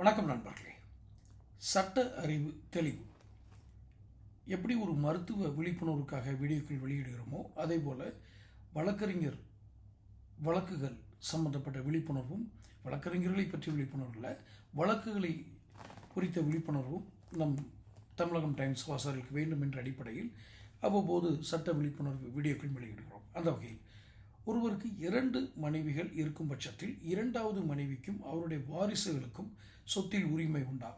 வணக்கம் நண்பர்களே. சட்ட அறிவு தெளிவு. எப்படி ஒரு மருத்துவ விழிப்புணர்வுக்காக வீடியோக்கள் வெளியிடுகிறோமோ அதே போல் வழக்கறிஞர் வழக்குகள் சம்பந்தப்பட்ட விழிப்புணர்வும் வழக்கறிஞர்களை பற்றிய விழிப்புணர்வில் வழக்குகளை குறித்த விழிப்புணர்வும் நம் தமிழகம் டைம்ஸ் வாசகர்களுக்கு வேண்டும் என்ற அடிப்படையில் அவ்வப்போது சட்ட விழிப்புணர்வு வீடியோக்கள் வெளியிடுகிறோம். அந்த வகையில் ஒருவருக்கு இரண்டு மனைவிகள் இருக்கும் பட்சத்தில் இரண்டாவது மனைவிக்கும் அவருடைய வாரிசுகளுக்கும் சொத்தில் உரிமை உண்டா?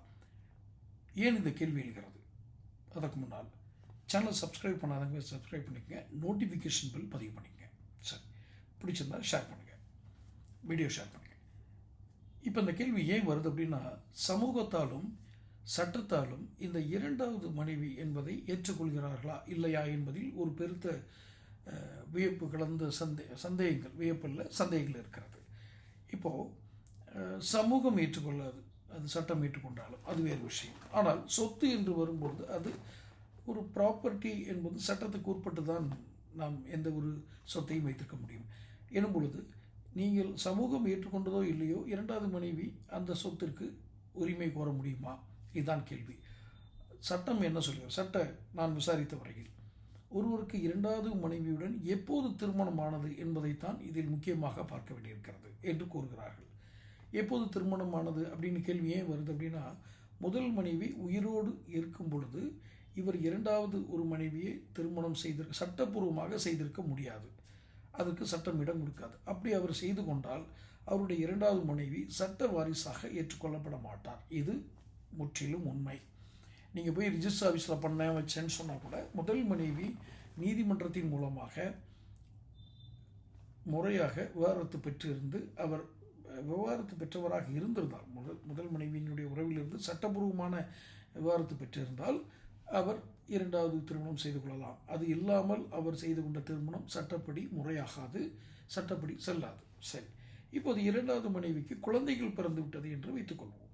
ஏன் இந்த கேள்வி எழுகிறது? அதற்கு முன்னால் சேனல் சப்ஸ்கிரைப் பண்ணாதவங்க சப்ஸ்கிரைப் பண்ணிக்கங்க. நோட்டிஃபிகேஷன் பில் பதிவு பண்ணிக்கங்க. சரி. பிடிச்சிருந்தா ஷேர் பண்ணுங்கள் வீடியோ ஷேர் பண்ணுங்கள் இப்போ இந்த கேள்வி ஏன் வருது அப்படின்னா சமூகத்தாலும் சட்டத்தாலும் இந்த இரண்டாவது மனைவி என்பதை ஏற்றுக்கொள்கிறார்களா இல்லையா என்பதில் ஒரு பெருத்த வியப்பு கலந்த சந்தே சந்தேகங்கள் வியப்பில் சந்தேகங்கள் இருக்கிறது. இப்போது சமூகம் ஏற்றுக்கொள்ளாது. அது சட்டம் ஏற்றுக்கொண்டாலும் அது வேறு விஷயம். ஆனால் சொத்து என்று வரும்பொழுது அது ஒரு ப்ராப்பர்ட்டி என்பது சட்டத்துக்கு உட்பட்டு தான் நாம் எந்த ஒரு சொத்தையும் வைத்திருக்க முடியும். எனும் பொழுது நீங்கள் சமூகம் ஏற்றுக்கொண்டதோ இல்லையோ இரண்டாவது மனைவி அந்த சொத்திற்கு உரிமை கோர முடியுமா? இதுதான் கேள்வி. சட்டம் என்ன சொல்கிறார் சட்ட நான் விசாரித்த வரையில். ஒருவருக்கு இரண்டாவது மனைவியுடன் எப்போது திருமணமானது என்பதைத்தான் இதில் முக்கியமாக பார்க்க வேண்டியிருக்கிறது என்று கூறுகிறார்கள். எப்போது திருமணமானது அப்படின்னு கேள்வி ஏன் வருது அப்படின்னா முதல் மனைவி உயிரோடு இருக்கும் பொழுது இவர் இரண்டாவது ஒரு மனைவியை திருமணம் செய்திரு சட்டப்பூர்வமாக செய்திருக்க முடியாது. அதற்கு சட்டம் இடம் கொடுக்காது. அப்படி அவர் செய்து கொண்டால் அவருடைய இரண்டாவது மனைவி சட்ட வாரிசாக ஏற்றுக்கொள்ளப்பட மாட்டார். இது முற்றிலும் உண்மை. நீங்கள் போய் ரிஜிஸ்டர் ஆஃபீஸில் பண்ண வச்சேன்னு சொன்னால் கூட முதல் மனைவி நீதிமன்றத்தின் மூலமாக முறையாக விவாகரத்து பெற்றிருந்து அவர் அஹ், விவாகரத்து பெற்றவராக இருந்திருந்தார் முதல் முதல் மனைவியினுடைய உறவிலிருந்து சட்டபூர்வமான விவாகரத்து பெற்றிருந்தால் அவர் இரண்டாவது திருமணம் செய்து கொள்ளலாம். அது இல்லாமல் அவர் செய்து கொண்ட திருமணம் சட்டப்படி முறையாகாது சட்டப்படி செல்லாது. சரி. இப்போது இரண்டாவது மனைவிக்கு குழந்தைகள் பிறந்து விட்டது என்று வைத்துக்கொள்வோம்.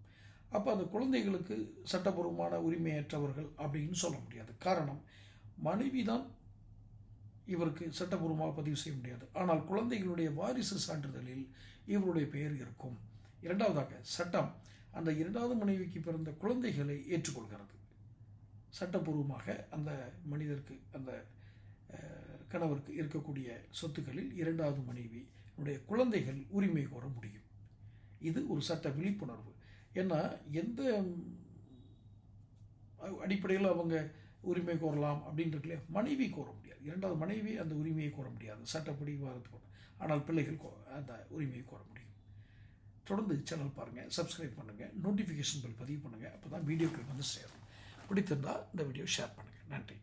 அப்போ அந்த குழந்தைகளுக்கு சட்டபூர்வமான உரிமையற்றவர்கள் அப்படின்னு சொல்ல முடியாது. காரணம் மனைவி தான் இவருக்கு சட்டபூர்வமாக பதிவு செய்ய முடியாது. ஆனால் குழந்தைகளுடைய வாரிசு சான்றிதழில் இவருடைய பெயர் இருக்கும். இரண்டாவதாக சட்டம் அந்த இரண்டாவது மனைவிக்கு பிறந்த குழந்தைகளை ஏற்றுக்கொள்கிறது. சட்டபூர்வமாக அந்த மனிதருக்கு அந்த கணவருக்கு இருக்கக்கூடிய சொத்துக்களில் இரண்டாவது மனைவியுடைய குழந்தைகள் உரிமை கோர முடியும். இது ஒரு சட்ட விழிப்புணர்வு. ஏன்னா எந்த அடிப்படையில் அவங்க உரிமை கோரலாம் அப்படின்னு இல்லையா மனைவி கோர முடியாது. இரண்டாவது மனைவி அந்த உரிமையை கோர முடியாது. சட்டப்படி விவாதத்து ஆனால் பிள்ளைகள் கோ அந்த உரிமையை கோர முடியும். தொடர்ந்து சேனல் பாருங்கள் சப்ஸ்கிரைப் பண்ணுங்கள் நோட்டிஃபிகேஷன் பில் பதிவு பண்ணுங்கள் அப்போ தான் வீடியோக்கள் வந்து சேரும். பிடித்திருந்தால் இந்த வீடியோ ஷேர் பண்ணுங்கள் நன்றி.